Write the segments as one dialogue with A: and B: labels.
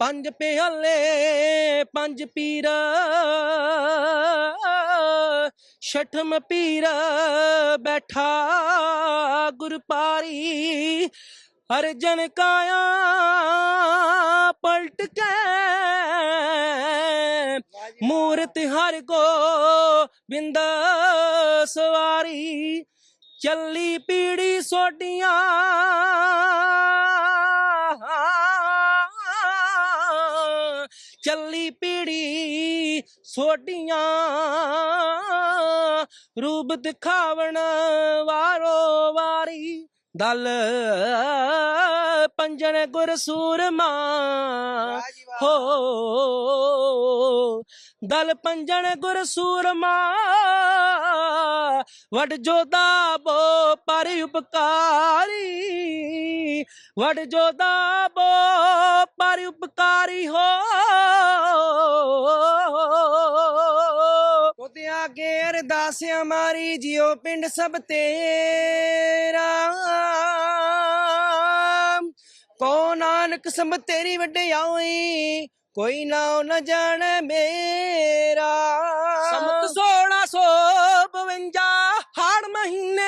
A: ਪੰਜ ਪਿਆਲੇ ਪੰਜ ਪੀਰ। ਛਠਮ ਪੀਰ ਬੈਠਾ ਗੁਰਪਾਰੀ ਅਰਜਨ ਕਾਇਆ ਪਲਟ ਕੇ। ਮੂਰਤ ਹਰ ਕੋ ਬਿੰਦ ਸਵਾਰੀ। ਚੱਲੀ ਪੀੜੀ ਸੋਡੀਆਂ ਚੱਲੀ ਪੀੜੀ ਸੋਡੀਆਂ ਰੂਪ ਦਿਖਾਵਣ ਵਾਰੋ ਵਾਰੀ। ਦਲ ਪੰਜਣ ਗੁਰ ਸੂਰਮਾ ਹੋ। ਦਲ ਪੰਜਣ ਗੁਰ ਸੂਰਮਾ ਵਡ ਜੋਦਾ ਬੋ ਪਰ ਉਪਕਾਰੀ, ਵਡ ਜੋਦਾ ਬੋ ਪਰ ਉਪਕਾਰੀ ਹੋ।
B: ਉਹਦੇ ਅੱਗੇ ਅਰਦਾਸ ਹਮਾਰੀ ਜਿਉ ਪਿੰਡ ਸਭ ਤੇਰਾ। ਕੋ ਨਾਨਕ ਸਮ ਤੇਰੀ ਵਡਿਆਈ, ਕੋਈ ਨਾ ਨਾ ਜਾਣੇ
A: ਮੇ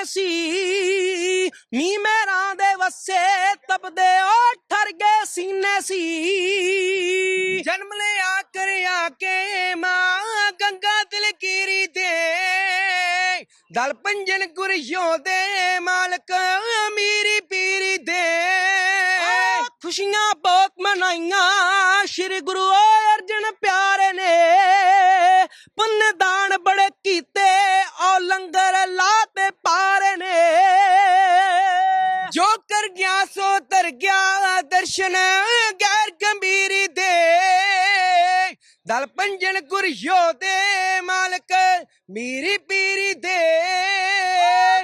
A: ਸੀ। ਮੀ ਮੇਰਾਂ ਦੇ ਵਸੇ ਤਪਦੇ ਉਹ ਠਰ ਗਏ ਸੀਨੇ ਸੀ।
B: ਜਨਮ ਲਿਆ ਕਰ ਕੇ ਮਾਂ ਗੰਗਾ ਦਿਲ ਕੀਰੀ ਦੇ। ਦਲ ਪੰਜਨ ਗੁਰਿਓ ਦੇ ਮਾਲਕ ਮੀਰੀ ਪੀਰੀ ਦੇ।
A: ਖੁਸ਼ੀਆਂ ਬਹੁਤ ਮਨਾਈਆਂ। ਸ਼੍ਰੀ ਗੁਰੂ ਅਰਜਨ
B: ਕਰ ਗਿਆ ਸੋ ਤਰ ਗਿਆ ਦਰਸ਼ਨ ਗੈਰ ਗੰਭੀਰੀ ਦੇ। ਦਲ ਪੰਜਨ ਗੁਰਿਓ ਦੇ ਮਾਲਕ ਮੀਰੀ ਪੀਰੀ ਦੇ।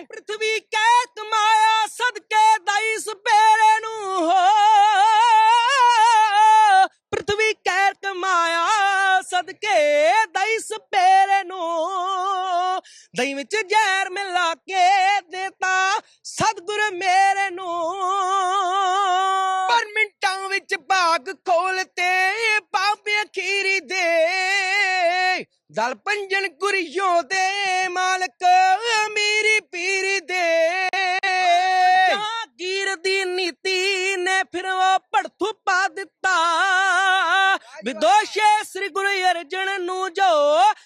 A: ਪ੍ਰithvi ਕੈ ਕਮਾਇਆ ਸਦਕੇ ਦਾਈ ਦਈ ਵਿੱਚ ਜ਼ਹਿਰ ਮਿਲਾ ਕੇ ਦੇਤਾ। ਸਤਿਗੁਰ ਮੇਰੇ ਨੂੰ
B: ਪਰ ਮਿੰਟਾਂ ਵਿੱਚ ਭਾਗ ਖੋਲਤੇ ਪਾਪੇ ਅਖੀਰੀ ਦੇ। ਦਲ ਪੰਜਨ ਗੁਰਿਓ ਦੇ ਮਾਲਕ ਮੀਰੀ ਪੀਰੀ ਦੇ।
A: ਜਾਗੀਰ ਦੀ ਨੀਤੀ ਨੇ ਫਿਰ ਉਹ ਭੜਥੂ ਪਾ ਦਿੱਤਾ। ਵਿਦੋਸ਼ੇ ਸ੍ਰੀ ਗੁਰੂ ਅਰਜਨ ਨੂੰ ਜੋ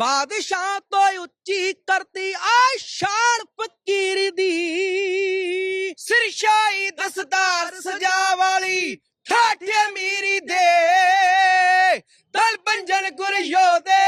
A: ਬਾਦਸ਼ਾਹ ਤੋਂ
B: ਉੱਚੀ ਕਰਤੀ ਆ ਸ਼ਾਨ ਫਕੀਰ ਦੀ। ਸਿਰ ਸ਼ਾਈ ਦਸਦਾਰ ਸਜਾ ਵਾਲੀ ਠਾਠੇ ਮੀਰੀ ਦੇ।
A: ਦਲ ਬੰਜਨ ਗੁਰ ਯੋਦੇ